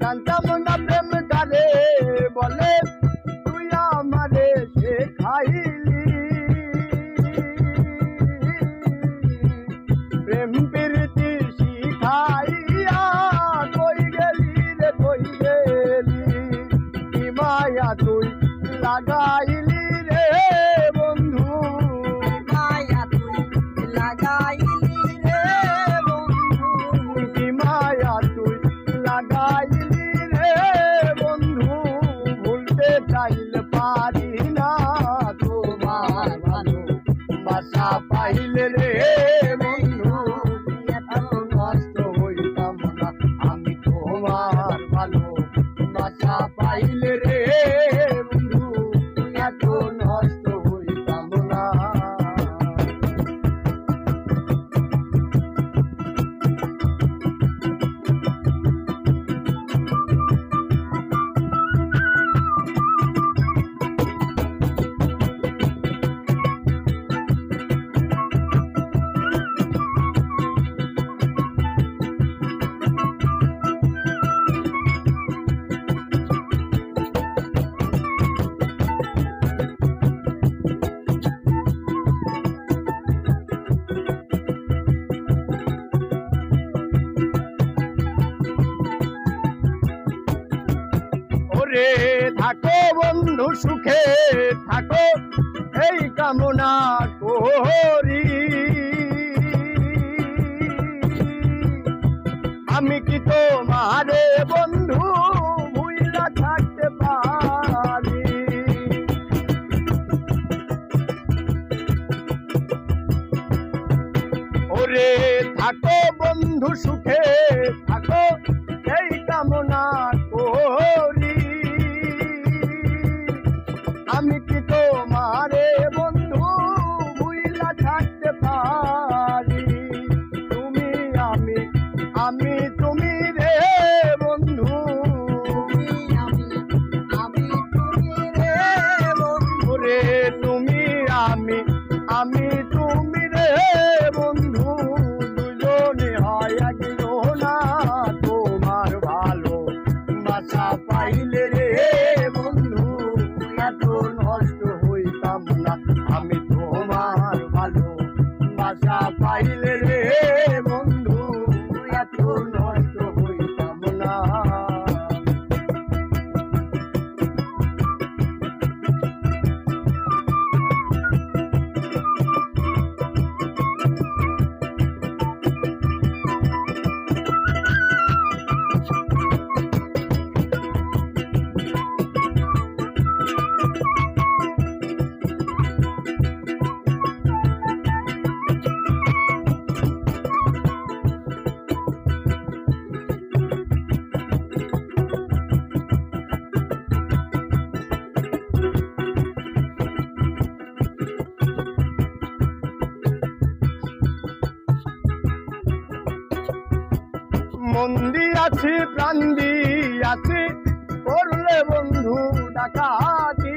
জানতাম না প্রেম কারে বলে, তুই আমারে শেখাইলি। প্রেম প্রীতি শিখাইয়া কই গেলি রে, কই গেলি? কি মায়া তুই লাগাইলি? বাসা পাইলে রে সুখে থাকো, এই কামনা করি। আমি কি তোমারে বন্ধু, ভুইলা থাকতে পারি? ওরে থাকো বন্ধু, সুখে থাকো, এই কামনা তুমি রে বন্ধু। আমি আমি তুমি রে তুমি আমি আমি তুমি রে বন্ধু। দুজনে হয় একজনা তোমার ভালো বাসা পাইলে রে বন্ধু। এত নষ্ট হইতাম না আমি তোমার ভালো বাসা পাইলে রে মন্দি আছি প্রাণ আছি করলে বন্ধু ডাকাতি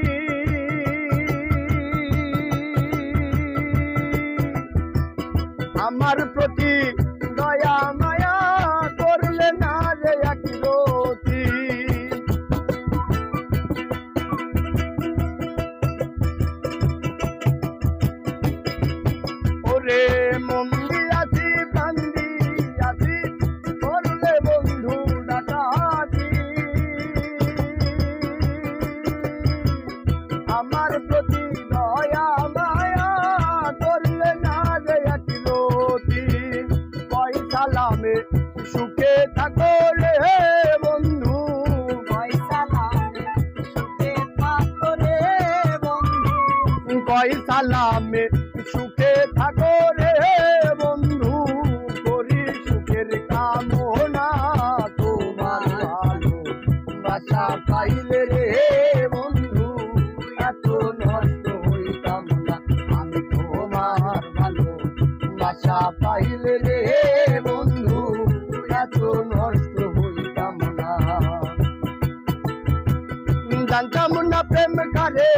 আমার প্রতি দয়া পয়সা লামে সুখে থাকো রে বন্ধু, করি সুখের কামনা তোমার ভালো বাসা পাইলে রে বন্ধু, এত নষ্ট হইতাম না, আমি তোমার ভালো বাসা পাইলে রে বন্ধু, এত নষ্ট হইতাম না। জানতাম না প্রেম কারে